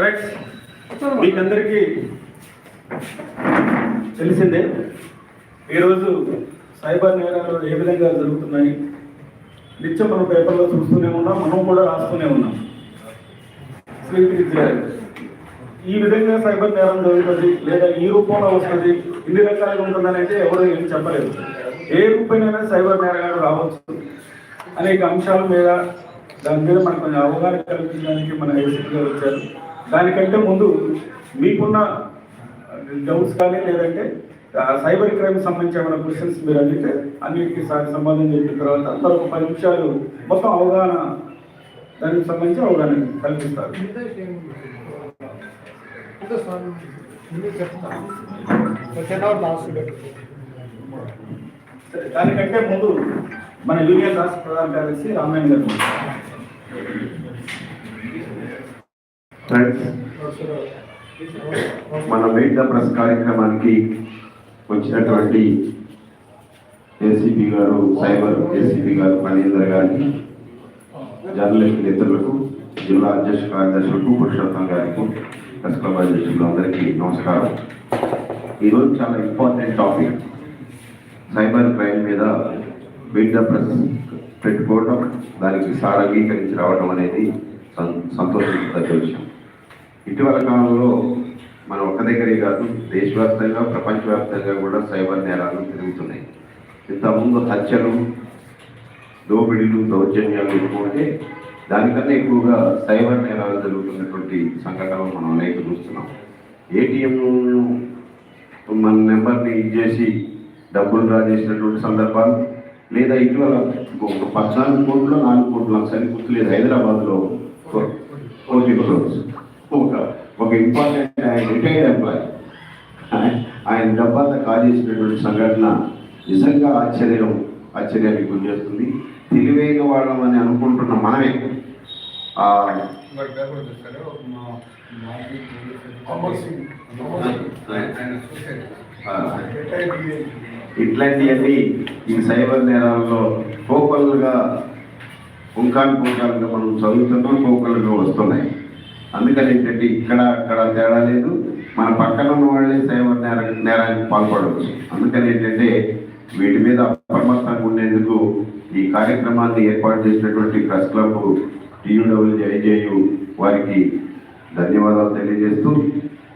Right మీకందరికీ తెలిసిందే ఈరోజు సైబర్ నేరాలు ఏ విధంగా జరుగుతున్నాయి? నిత్యం మనం పేపర్లో చూస్తూనే ఉన్నాం మనం కూడా రాస్తూనే ఉన్నాం. స్వీకరించారు ఈ విధంగా సైబర్ నేరం జరుగుతుంది లేదా ఈ రూపంలో వస్తుంది ఇన్ని రకాలుగా ఉంటుందని అయితే ఎవరు ఏం చెప్పలేదు. ఏ రూపైనా సైబర్ నేరగాడు రావచ్చు. అనేక అంశాల మీద దాని మీద మనకు కొంచెం అవగాహన కల్పించడానికి మన ఏసీపీ గారు వచ్చారు. దానికంటే ముందు మీకున్న డౌట్స్ కానీ లేదంటే సైబర్ క్రైమ్ సంబంధించి ఏమైనా క్వశ్చన్స్ మీరు అడిగితే అన్నిటికీ సంబంధం చెప్పిన తర్వాత మరొక పది నిమిషాలు మొత్తం అవగాహన దానికి సంబంధించి అవగాహన కల్పిస్తారు. దానికంటే ముందు మన యూనియన్ రాష్ట్ర ప్రధాన కార్యదర్శి రామాయణ గారు ఫ్రెండ్స్ మన మీట్ ద ప్రెస్ కార్యక్రమానికి వచ్చినటువంటి ఏసీపీ గారు సైబర్ ఏసీపీ గారు మహేందర్ గారికి జర్నలిస్ట్ మిత్రులకు జిల్లా అధ్యక్ష కార్యదర్శులకు పురుషోత్తం గారికి ప్రెస్ క్లబ్ అధ్యక్షులు అందరికీ నమస్కారం. ఈరోజు చాలా ఇంపార్టెంట్ టాపిక్. సైబర్ క్రైమ్ మీద మీట్ ద ప్రెస్ పెట్టుకోవడం దానికి సారంగీకరించి రావడం అనేది సంతోషించదగ్గ విషయం. ఇటీవల కాలంలో మనం ఒక్క దగ్గరే కాదు దేశవ్యాప్తంగా ప్రపంచవ్యాప్తంగా కూడా సైబర్ నేరాలు పెరుగుతున్నాయి. ఇంతకుముందు హత్యలు దోపిడీలు దౌర్జన్యాలు ఎక్కువంటే దానికన్నా ఎక్కువగా సైబర్ నేరాలు జరుగుతున్నటువంటి సంఘటనలు మనం అనేక చూస్తున్నాం. ఏటీఎం మన నెంబర్ని ఇచ్చేసి డబ్బులు డ్రా చేసినటువంటి సందర్భాలు లేదా ఇటీవల ఒక పద్నాలుగు కోట్లు నాలుగు కోట్లు నాకు సరి గుర్తులేదు హైదరాబాద్లో కోచింగ్ క్లోజ్ ఒక ఒక ఇంపార్టెంట్ ఆయన రిటైర్డ్ ఎంప్లాయ్ ఆయన డబ్బాంతా కాల్ చేసినటువంటి సంఘటన నిజంగా ఆశ్చర్యం ఆశ్చర్యానికి గురి చేస్తుంది తెలివైన వాళ్ళమని అనుకుంటున్న మనమే. ఇట్లాంటివన్నీ ఈ సైబర్ నేరాల్లో కోకలుగా పుంకాలు పుంకాలుగా మనం చదువుతున్నాం కోకలుగా వస్తున్నాయి. అందుకని ఏంటంటే ఇక్కడ అక్కడ తేడా లేదు. మన పక్కన ఉన్న వాళ్ళే సైబర్ నేర నేరానికి పాల్పడవచ్చు అందుకని ఏంటంటే వీటి మీద అప్రమత్తంగా ఉండేందుకు ఈ కార్యక్రమాన్ని ఏర్పాటు చేసినటువంటి ప్రెస్ క్లబ్ టీయూడబ్ల్యూజేజేయు వారికి ధన్యవాదాలు తెలియజేస్తూ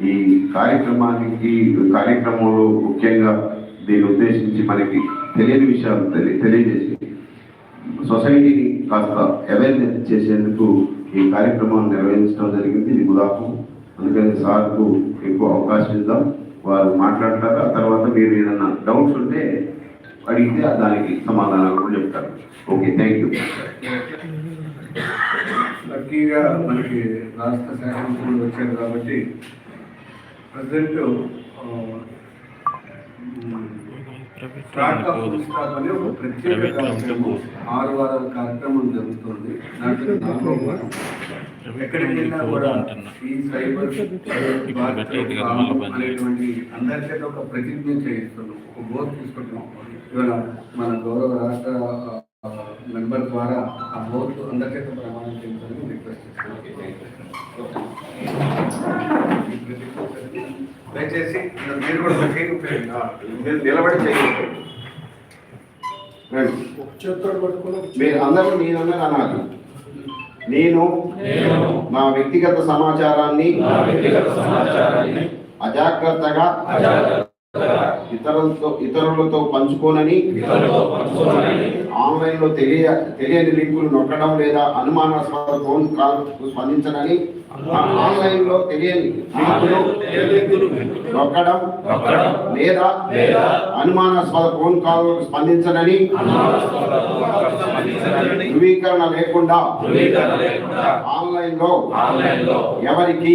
ఈ కార్యక్రమానికి కార్యక్రమంలో ముఖ్యంగా దీన్ని ఉద్దేశించి మనకి తెలియని విషయాలు తెలియ తెలియజేసి సొసైటీని కాస్త అవేర్నెస్ చేసేందుకు ఈ కార్యక్రమాన్ని నిర్వహించడం జరిగింది. ఇది గుదాపు అందుకని సార్కు ఎక్కువ అవకాశం ఇద్దాం. వారు మాట్లాడతారు. ఆ తర్వాత మీరు ఏదన్నా డౌట్స్ ఉంటే అడిగితే దానికి సమాధానాలు కూడా చెప్తారు. Okay thank you. లక్కీగా మనకి రాష్ట్ర శాఖ వచ్చారు కాబట్టి ప్రజెంట్ ఆరు వారాల కార్యక్రమం. జరుగుతుంది. ఎక్కడికి వెళ్ళినా కూడా ఈ సైబర్ అనేటువంటి అందరి చేత ఒక ప్రతిజ్ఞ చేయిస్తున్నాం. ఒక బోధ తీసుకుంటున్నాం. ఇవాళ మన గౌరవ రాష్ట్ర మెంబర్ ద్వారా ఆ బోధ అందరి చేత ప్రమాణం చేయించాలని రిక్వెస్ట్ దయచేసి మీరు కూడా మీరు నిలబడి చేయండి. మీరు అందరూ నేనన్నా అనాలి. నేను నా వ్యక్తిగత సమాచారాన్ని అజాగ్రత్తగా ఇతరులతో ఇతరులతో పంచుకోనని ఆన్లైన్లో తెలియ తెలియని లింకులు నొక్కడం లేదా అనుమానాస్పద ఫోన్ కాల్ స్పందించనని ఆన్లైన్లో తెలియని నొక్కడం లేదా అనుమానాస్పద ఫోన్ కాల్ స్పందించనని ధృవీకరణ లేకుండా ఆన్లైన్లో ఎవరికి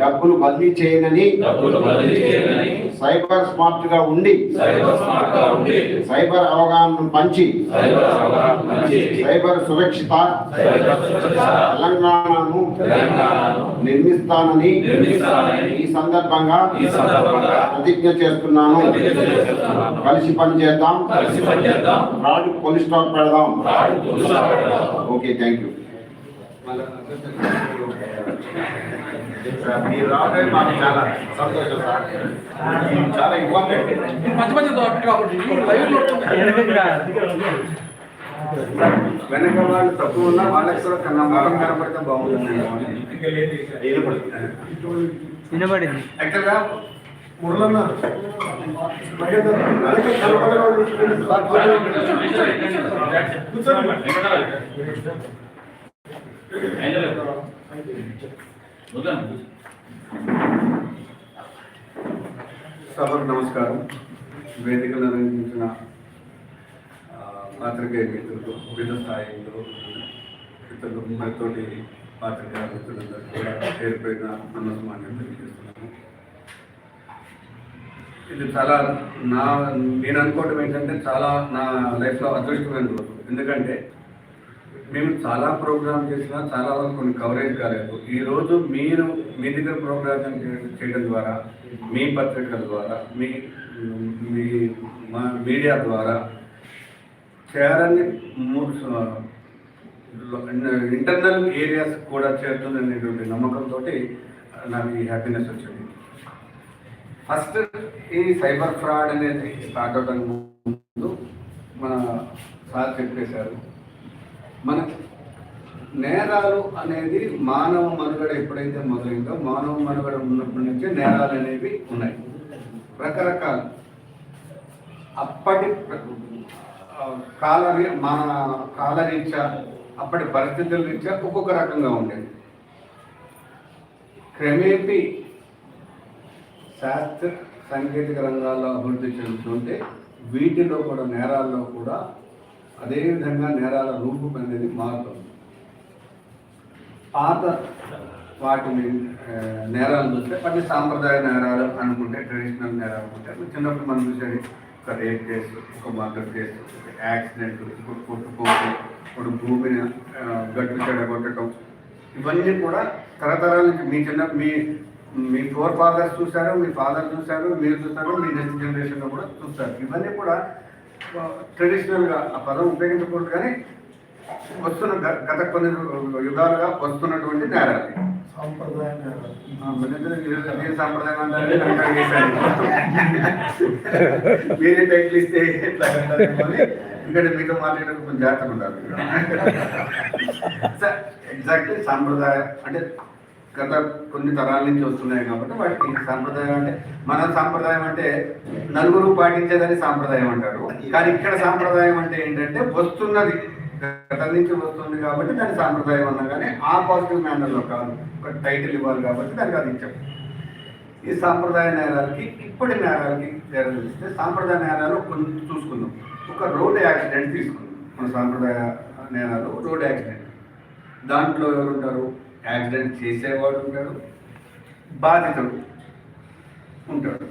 డబ్బులు బదిలీ చేయనని సైబర్ స్మార్ట్గా ఉండి సైబర్ అవగాహనను పంచి సైబర్ అవగాహన మంచి సైబర్ సురక్షిత. సైబర్ సురక్షిత. తెలంగాణను తెలంగాణను నిర్మిస్తానని నిర్మిస్తానని ఈ సందర్భంగా ఈ సందర్భంగా ప్రతిజ్ఞ చేస్తున్నాను. ప్రతిజ్ఞ చేస్తున్నాను. కలిసి పనిచేద్దాం. కలిసి పనిచేద్దాం. రాజు పోలీస్ స్టాప్ పెడదాం. రాడు పురుషుల ఓకే థ్యాంక్ యూ. మన మీరు రావడం మాకు చాలా సంతోషం సార్. చాలా ఇంపార్టెంట్ మంచి మంచి దొరకదు కాబట్టి లైవ్లో వెనక వాళ్ళు తక్కువ ఉన్నా వాళ్ళకి కూడా కన్నా మొత్తం కనపడితే బాగుంటుంది. వినబడింది. యాక్చువల్గా మురళన్న సభకు నమస్కారం. వేదికలు నిర్వహించిన పాత్రికేయ మిత్రులు వివిధ స్థాయిలో ఇతరులు మనతోటి పాత్రికేయ మిత్రులందరూ కూడా చేరిపోయిన నమస్మాన్యం తెలియజేస్తున్నాను ఇది చాలా నా నేను అనుకోవటం ఏంటంటే చాలా నా లైఫ్లో అదృష్టమైన రోజు. ఎందుకంటే మేము చాలా ప్రోగ్రామ్ చేసినా చాలా వరకు కొన్ని కవరేజ్ కాలేదు. ఈ రోజు మీరు మీ దగ్గర ప్రోగ్రామ్ చేయడం ద్వారా మీ పత్రికల ద్వారా మీ మీ మా మీడియా ద్వారా చేరని మూడు ఇంటర్నల్ ఏరియాస్ కూడా చేరుతుందనేటువంటి నమ్మకంతో నాకు ఈ హ్యాపీనెస్ వచ్చింది. ఫస్ట్ ఈ సైబర్ ఫ్రాడ్ అనేది స్టార్ట్ అవడానికి ముందు మన సార్ చెప్పేశారు. మన నేరాలు అనేది మానవ మనుగడ ఎప్పుడైతే మొదలైందో మానవ మనుగడ ఉన్నప్పటి నుంచే నేరాలు అనేవి ఉన్నాయి. రకరకాల. అప్పటి ఆ, మన కాలరీత్యా అప్పటి పరిస్థితుల రీత్యా ఒక్కొక్క రకంగా ఉండేది. క్రమేపీ శాస్త్ర సాంకేతిక రంగాల్లో అభివృద్ధి చెందుతుంటే వీటిలో కూడా నేరాల్లో కూడా అదేవిధంగా నేరాల రూపు అనేది మారుతుంది. పాత వాటిని నేరాలు చూస్తే వాటిని సాంప్రదాయ నేరాలు అనుకుంటే ట్రెడిషనల్ నేరాలు అనుకుంటే చిన్నప్పుడు మనం చూసేది ఒక రేప్ కేసు ఒక మర్డర్ కేసు ఒక యాక్సిడెంట్ ఒక కొట్టుకోవడం ఒక భూమిని గట్టు చెడగొట్టడం ఇవన్నీ కూడా తరతరాల నుంచి మీ చిన్న మీ మీ ఫోర్ ఫాదర్స్ చూశారు మీ ఫాదర్ చూశారు మీరు చూస్తారు మీ నెక్స్ట్ జనరేషన్లో కూడా చూస్తారు ఇవన్నీ కూడా ట్రెడిషనల్గా ఆ పదం ఉపయోగించకూడదు కానీ వస్తున్న గత కొన్ని యుగాలుగా వస్తున్నటువంటి నేరాలు సాంప్రదాయం మీరే టైటిల్ ఇస్తే ఎట్లా ఇక్కడ మీతో మాట్లాడడం కొంచెం జాగ్రత్తగా ఉండాలి. ఎగ్జాక్ట్లీ సాంప్రదాయం అంటే గత కొన్ని తరాల నుంచి వస్తున్నాయి కాబట్టి వాటికి సాంప్రదాయం అంటే మన సాంప్రదాయం అంటే నలుగురు పాటించేదని సాంప్రదాయం అంటారు. కానీ ఇక్కడ సాంప్రదాయం అంటే ఏంటంటే వస్తున్నది. గతించబడుతుంది నుంచి వస్తుంది కాబట్టి దాని సాంప్రదాయం అన్నా కానీ ఆ పాజిటివ్ మేనర్లో కాదు. ఒక టైటిల్ ఇవ్వాలి కాబట్టి దానికి అది ఇచ్చాం. ఈ సాంప్రదాయ నేరాలకి ఇప్పటి నేరాలకి తేడా తెలిస్తే సాంప్రదాయ నేరాలు కొన్ని చూసుకుందాం. ఒక రోడ్ యాక్సిడెంట్ తీసుకుందాం. మన సాంప్రదాయ నేరాలు రోడ్ యాక్సిడెంట్. దాంట్లో ఎవరు ఉంటారు యాక్సిడెంట్ చేసేవాడు ఉంటాడు. బాధితుడు ఉంటాడు.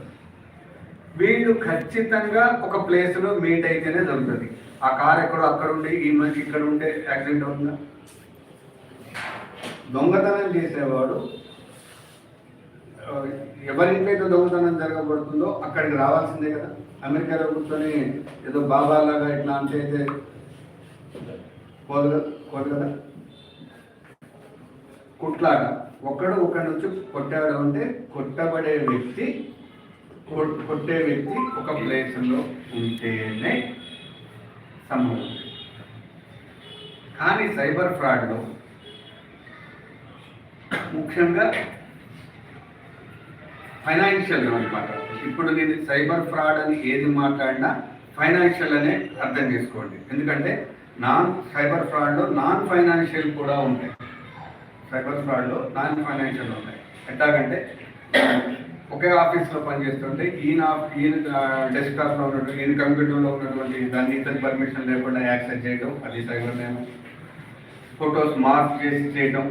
వీళ్ళు ఖచ్చితంగా ఒక ప్లేస్లో మీట్ అయితేనే జరుగుతుంది. ఆ కారు ఎక్కడో అక్కడ ఉండి ఈ మనిషి ఇక్కడ ఉంటే యాక్సిడెంట్ అవుతుందా? దొంగతనం చేసేవాడు ఆ, ఎవరింట్లయితే దొంగతనం జరగబడుతుందో అక్కడికి రావాల్సిందే కదా. అమెరికాలో కూర్చొని ఏదో బాబాలాగా ఇట్లా అంటే అయితే కోదు కోదు కదా. కుట్లాగా ఒక్కడు ఒకడి నుంచి కొట్టాడు అంటే కొట్టబడే వ్యక్తి కొట్టే వ్యక్తి ఒక ప్లేస్లో ఉంటేనే సంభవం. కానీ సైబర్ ఫ్రాడ్లో ముఖ్యంగా ఫైనాన్షియల్ అనమాట ఇప్పుడు నేను సైబర్ ఫ్రాడ్ అని ఏది మాట్లాడినా ఫైనాన్షియల్ అనే అర్థం చేసుకోండి. ఎందుకంటే నాన్ సైబర్ ఫ్రాడ్లో నాన్ ఫైనాన్షియల్ కూడా ఉంటాయి. సైబర్ ఫ్రాడ్లో నాన్ ఫైనాన్షియల్ ఉంటాయి. ఎట్లాగంటే ఒకే ఆఫీస్లో పనిచేస్తుంటే ఈయన ఈయన డెస్క్టాప్లో ఉన్నటువంటి ఈయన కంప్యూటర్లో ఉన్నటువంటి దాన్ని ఇతని పర్మిషన్ లేకుండా యాక్సెస్ చేయడం అది సైబర్ నేరం ఫొటోస్ మార్క్ చేసి చేయడం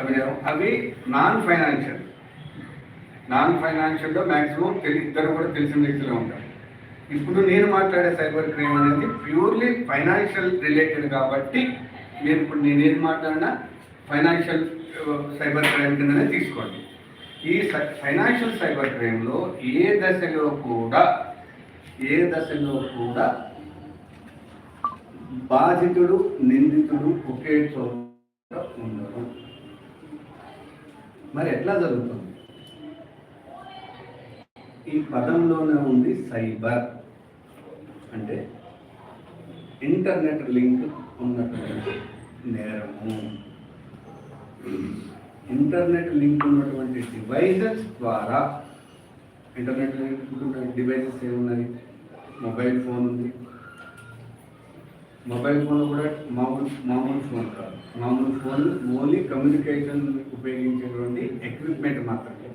అవి నేను అవి నాన్ ఫైనాన్షియల్ నాన్ ఫైనాన్షియల్లో మ్యాక్సిమం తెలి ఇద్దరు కూడా తెలిసిన వ్యక్తులు ఉంటారు. ఇప్పుడు నేను మాట్లాడే సైబర్ క్రైమ్ అనేది ప్యూర్లీ ఫైనాన్షియల్ రిలేటెడ్ కాబట్టి మీరు ఇప్పుడు నేను ఏది మాట్లాడినా ఫైనాన్షియల్ సైబర్ క్రైమ్ కిందనే తీసుకోండి. ఈ ఫైనాన్షియల్ సైబర్ క్రైమ్లో ఏ దశలో కూడా ఏ దశలో కూడా బాధితుడు నిందితుడు ఒకే చోట ఉండరు. మరి ఎట్లా జరుగుతుంది? ఈ పదంలోనే ఉంది సైబర్. అంటే ఇంటర్నెట్ లింక్ ఉన్నటువంటి నేరము. ఇంటర్నెట్ లింక్ ఉన్నటువంటి డివైజెస్ ద్వారా ఇంటర్నెట్ లింక్ ఉన్నటువంటి డివైసెస్ ఏమున్నాయి? మొబైల్ ఫోన్ ఉంది. మొబైల్ ఫోన్ కూడా మామూలు మామూలు ఫోన్ కాదు. మామూలు ఫోన్ ఓన్లీ కమ్యూనికేషన్ ఉపయోగించేటువంటి ఎక్విప్మెంట్ మాత్రమే.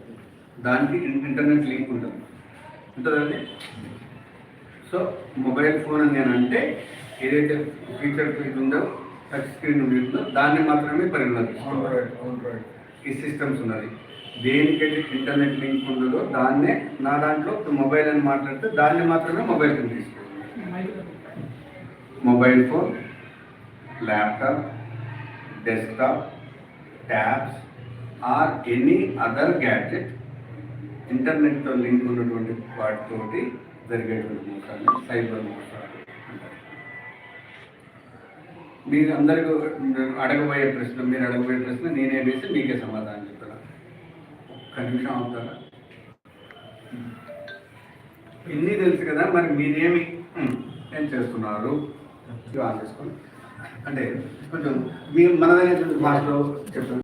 దానికి ఇంటర్నెట్ లింక్ ఉంటుంది. ఉంటుందండి? సో మొబైల్ ఫోన్ అని నేను అంటే ఏదైతే ఫీచర్ ఇది ఉందో టచ్ స్క్రీన్ ఉంటుందో దాన్ని మాత్రమే పరిగణిస్తాం ఈ సిస్టమ్స్ ఉన్నది. దేనికైతే ఇంటర్నెట్ లింక్ ఉండదో దాన్నే నా దాంట్లో మొబైల్ అని మాట్లాడితే దాన్ని మాత్రమే మొబైల్ కింద తీసుకుంటాం mobile phone laptop desktop tabs or any other gadget ఇంటర్నెట్తో link ఉన్నటువంటి వాటితోటి జరిగేటువంటి మోసాలు సైబర్ మోసాలు. మీరు అందరికీ అడగబోయే ప్రశ్న మీరు అడగబోయే ప్రశ్న నేనే వేసి మీకే సమాధానం చెప్తాను. ఒక్క నిమిషం అవుతారా ఇన్ని తెలుసు కదా మరి మీరేమి ఏం చేస్తున్నారు? ఇది అంటే కొంచెం మీరు మనదైన భాషలో చెప్పండి.